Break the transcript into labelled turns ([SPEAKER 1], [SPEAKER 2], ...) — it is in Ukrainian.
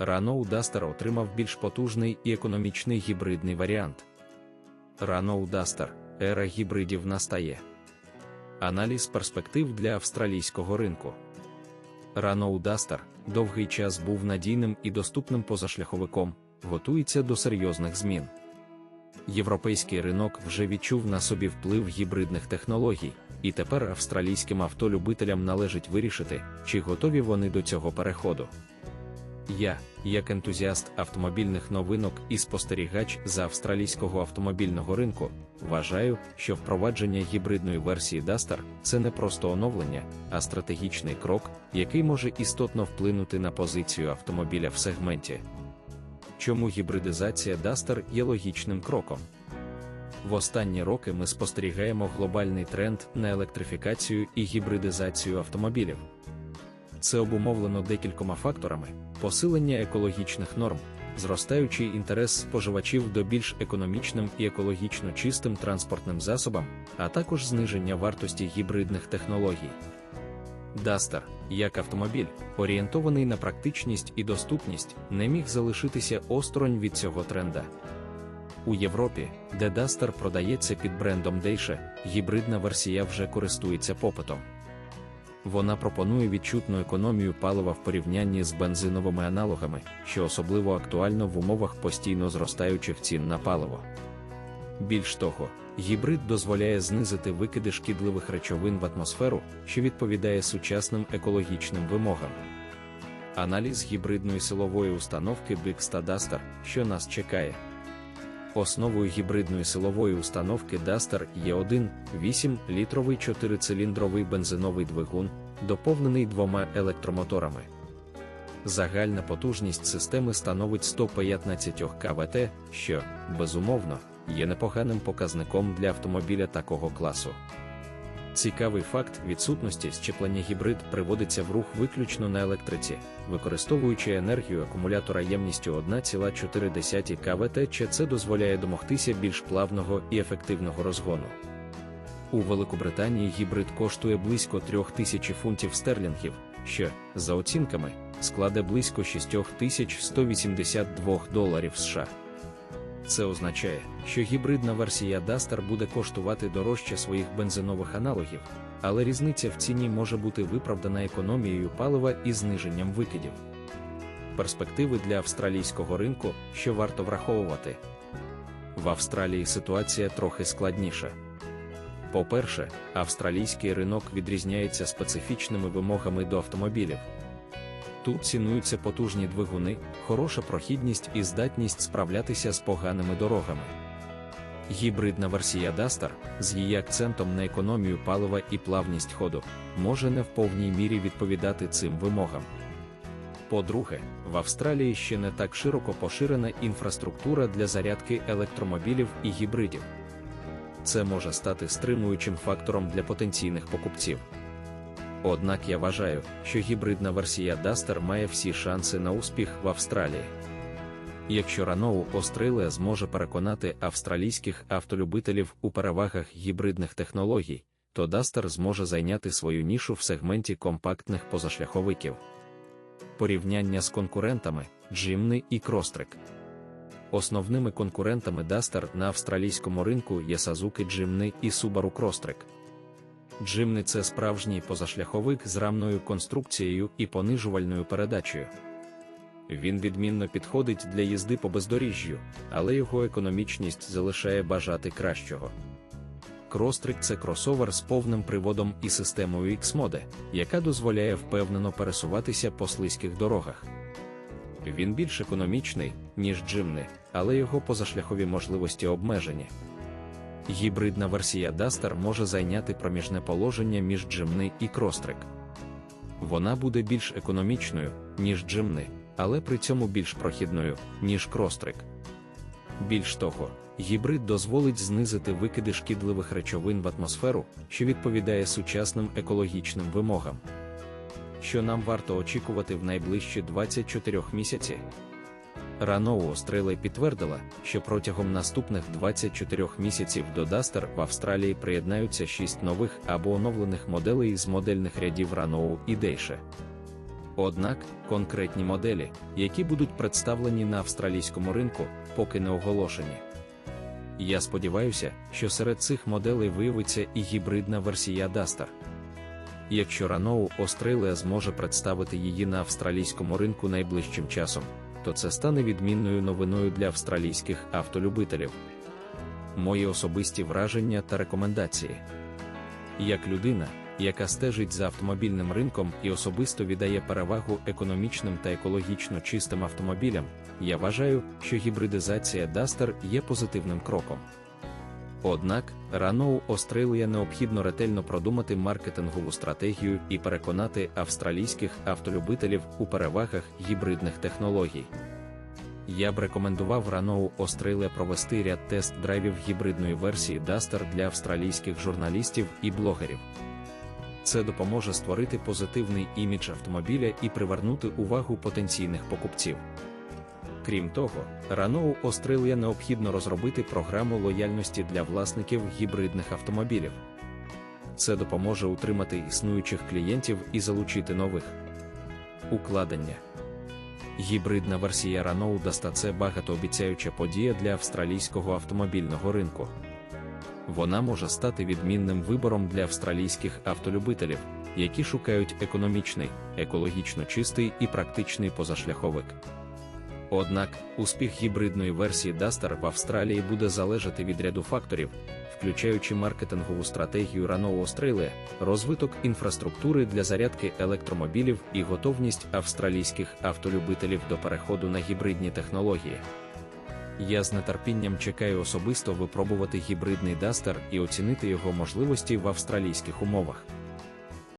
[SPEAKER 1] Renault Duster отримав більш потужний і економічний гібридний варіант. Renault Duster – ера гібридів настає. Аналіз перспектив для австралійського ринку. Renault Duster довгий час був надійним і доступним позашляховиком, готується до серйозних змін. Європейський ринок вже відчув на собі вплив гібридних технологій, і тепер австралійським автолюбителям належить вирішити, чи готові вони до цього переходу. Я, як ентузіаст автомобільних новинок і спостерігач за австралійського автомобільного ринку, вважаю, що впровадження гібридної версії Duster – це не просто оновлення, а стратегічний крок, який може істотно вплинути на позицію автомобіля в сегменті. Чому гібридизація Duster є логічним кроком? В останні роки ми спостерігаємо глобальний тренд на електрифікацію і гібридизацію автомобілів. Це обумовлено декількома факторами: посилення екологічних норм, зростаючий інтерес споживачів до більш економічним і екологічно чистим транспортним засобам, а також зниження вартості гібридних технологій. Duster, як автомобіль, орієнтований на практичність і доступність, не міг залишитися осторонь від цього тренда. У Європі, де Duster продається під брендом Dacia, гібридна версія вже користується попитом. Вона пропонує відчутну економію палива в порівнянні з бензиновими аналогами, що особливо актуально в умовах постійно зростаючих цін на паливо. Більш того, гібрид дозволяє знизити викиди шкідливих речовин в атмосферу, що відповідає сучасним екологічним вимогам. Аналіз гібридної силової установки Big Duster, що нас чекає. Основою гібридної силової установки Duster є один 8-літровий 4-циліндровий бензиновий двигун, доповнений двома електромоторами. Загальна потужність системи становить 115 КВТ, що, безумовно, є непоганим показником для автомобіля такого класу. Цікавий факт відсутності щеплення гібрид приводиться в рух виключно на електриці, використовуючи енергію акумулятора ємністю 1,4 КВТ, чи це дозволяє домогтися більш плавного і ефективного розгону. У Великобританії гібрид коштує близько 3000 фунтів стерлінгів, що, за оцінками, складе близько 6182 доларів США. Це означає, що гібридна версія Duster буде коштувати дорожче своїх бензинових аналогів, але різниця в ціні може бути виправдана економією палива і зниженням викидів. Перспективи для австралійського ринку, що варто враховувати. В Австралії ситуація трохи складніша. По-перше, австралійський ринок відрізняється специфічними вимогами до автомобілів. Тут цінуються потужні двигуни, хороша прохідність і здатність справлятися з поганими дорогами. Гібридна версія Duster, з її акцентом на економію палива і плавність ходу, може не в повній мірі відповідати цим вимогам. По-друге, в Австралії ще не так широко поширена інфраструктура для зарядки електромобілів і гібридів. Це може стати стримуючим фактором для потенційних покупців. Однак я вважаю, що гібридна версія Duster має всі шанси на успіх в Австралії. Якщо Renault Australia зможе переконати австралійських автолюбителів у перевагах гібридних технологій, то Duster зможе зайняти свою нішу в сегменті компактних позашляховиків. Порівняння з конкурентами Jimny і Crosstrek. Основними конкурентами Duster на австралійському ринку є Suzuki Jimny і Subaru Crosstrek. Джимни це справжній позашляховик з рамною конструкцією і понижувальною передачею. Він відмінно підходить для їзди по бездоріжжю, але його економічність залишає бажати кращого. Крострик це кросовер з повним приводом і системою X-Mode, яка дозволяє впевнено пересуватися по слизьких дорогах. Він більш економічний, ніж Джимни, але його позашляхові можливості обмежені. Гібридна версія Duster може зайняти проміжне положення між Jimny і Crosstrek. Вона буде більш економічною, ніж Jimny, але при цьому більш прохідною, ніж Crosstrek. Більш того, гібрид дозволить знизити викиди шкідливих речовин в атмосферу, що відповідає сучасним екологічним вимогам. Що нам варто очікувати в найближчі 24 місяці? Renault Australia підтвердила, що протягом наступних 24 місяців до Duster в Австралії приєднаються 6 нових або оновлених моделей з модельних рядів Renault і Dacia. Однак конкретні моделі, які будуть представлені на австралійському ринку, поки не оголошені. Я сподіваюся, що серед цих моделей виявиться і гібридна версія Duster. Якщо Renault Australia зможе представити її на австралійському ринку найближчим часом, то це стане відмінною новиною для австралійських автолюбителів. Мої особисті враження та рекомендації. Як людина, яка стежить за автомобільним ринком і особисто віддає перевагу економічним та екологічно чистим автомобілям, я вважаю, що гібридизація Duster є позитивним кроком. Однак, Renault Australia необхідно ретельно продумати маркетингову стратегію і переконати австралійських автолюбителів у перевагах гібридних технологій. Я б рекомендував Renault Australia провести ряд тест-драйвів гібридної версії Duster для австралійських журналістів і блогерів. Це допоможе створити позитивний імідж автомобіля і привернути увагу потенційних покупців. Крім того, Renault Australia необхідно розробити програму лояльності для власників гібридних автомобілів. Це допоможе утримати існуючих клієнтів і залучити нових. Укладення Гібридна версія Renault Duster – це багатообіцяюча подія для австралійського автомобільного ринку. Вона може стати відмінним вибором для австралійських автолюбителів, які шукають економічний, екологічно чистий і практичний позашляховик. Однак, успіх гібридної версії Duster в Австралії буде залежати від ряду факторів, включаючи маркетингову стратегію Renault Australia, розвиток інфраструктури для зарядки електромобілів і готовність австралійських автолюбителів до переходу на гібридні технології. Я з нетерпінням чекаю особисто випробувати гібридний Duster і оцінити його можливості в австралійських умовах.